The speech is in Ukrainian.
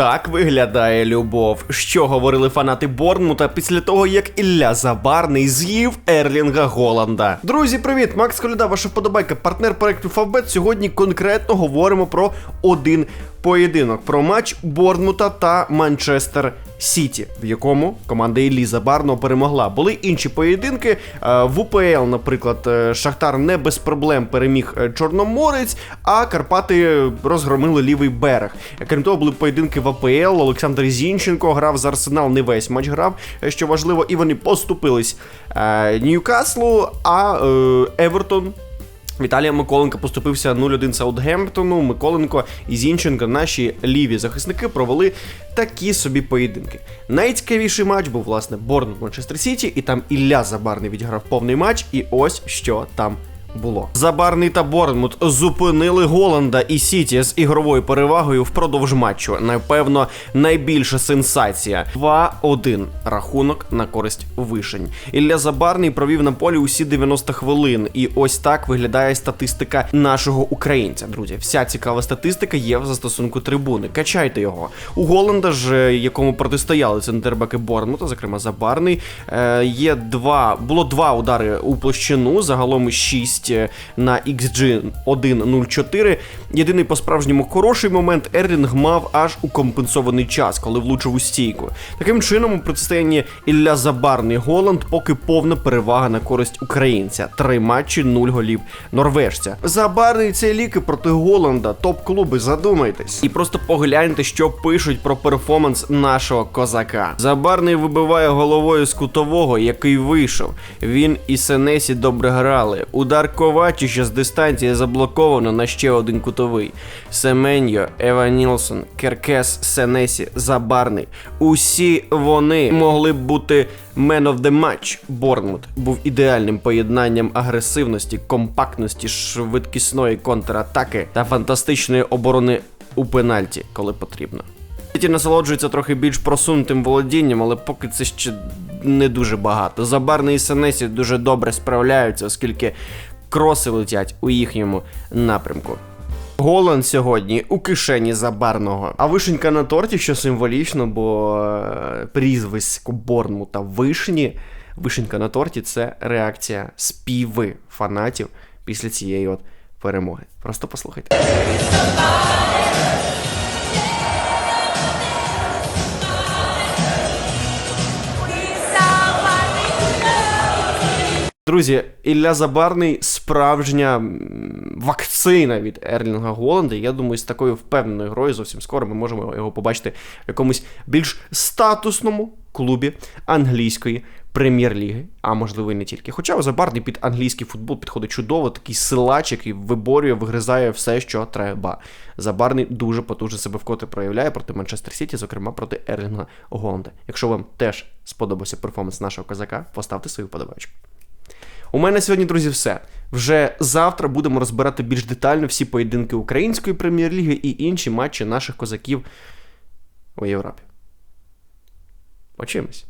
Так виглядає любов. Що говорили фанати Борнмута після того, як Ілля Забарний з'їв Ерлінга Голланда. Друзі, привіт! Макс Коляда, ваша вподобайка, партнер проекту Фавбет. Сьогодні конкретно говоримо про один поєдинок: про матч Борнмута та Манчестер Сіті, в якому команда Іллі Забарного перемогла. Були інші поєдинки. Е, В УПЛ, наприклад, е, Шахтар не без проблем переміг е, Чорноморець, а Карпати розгромили лівий берег. Крім того, були поєдинки в АПЛ. Олександр Зінченко грав за Арсенал, не весь матч грав, що важливо, і вони поступились Ньюкаслу, а Евертон. Віталія Миколенко поступився 0-1 Саутгемптону. Миколенко і Зінченко, наші ліві захисники, провели такі собі поєдинки. Найцікавіший матч був, власне, Борн Манчестер Сіті, і там Ілля Забарний відіграв повний матч, і ось що там було. Забарний та Борнмут зупинили Голланда і Сіті з ігровою перевагою впродовж матчу. Напевно, найбільша сенсація. 2-1 рахунок на користь вишень. Ілля Забарний провів на полі усі 90 хвилин. І ось так виглядає статистика нашого українця. Друзі, вся цікава статистика є в застосунку трибуни. Качайте його. У Голланда ж, якому протистояли центрбеки Борнмута, зокрема Забарний, е, є два, було два удари у площину, загалом 6 на XG 1.04. Єдиний по-справжньому хороший момент Ерлінг мав аж у компенсований час, коли влучив у стійку. Таким чином, у протистоянні Ілля Забарний Голланд поки повна перевага на користь українця. Три матчі, нуль голів норвежця. Забарний це ліки проти Голланда, топ-клуби, задумайтесь. І просто погляньте, що пишуть про перформанс нашого козака. Забарний вибиває головою з кутового, який вийшов. Він і Сенесі добре грали. Удар Ковачича з дистанції заблоковано на ще один кутовий. Семеньо, Ева Нілсон, Керкес, Сенесі, Забарний. Усі вони могли б бути man of the match. Борнмут був ідеальним поєднанням агресивності, компактності, швидкісної контратаки та фантастичної оборони у пенальті, коли потрібно. Сіті насолоджується трохи більш просунутим володінням, але поки це ще не дуже багато. Забарний і Сенесі дуже добре справляються, оскільки кроси летять у їхньому напрямку. Голланд сьогодні у кишені забарного. А вишенька на торті, що символічно, бо прізвисько прізвисько Борнмута вишні. Вишенька на торті це реакція співи фанатів після цієї от перемоги. Просто послухайте. Друзі, Ілля Забарний справжня вакцина від Ерлінга Голланда. Я думаю, з такою впевненою грою зовсім скоро ми можемо його побачити в якомусь більш статусному клубі англійської прем'єр-ліги, а можливо і не тільки. Хоча Забарний під англійський футбол підходить чудово, такий силач, який виборює, вигризає все, що треба. Забарний дуже потужно себе вкотре проявляє проти Манчестер Сіті, зокрема проти Ерлінга Голланда. Якщо вам теж сподобався перформанс нашого козака, поставте свою подобачку. У мене сьогодні, друзі, все. Вже завтра будемо розбирати більш детально всі поєдинки української прем'єр-ліги і інші матчі наших козаків у Європі. Почуємось.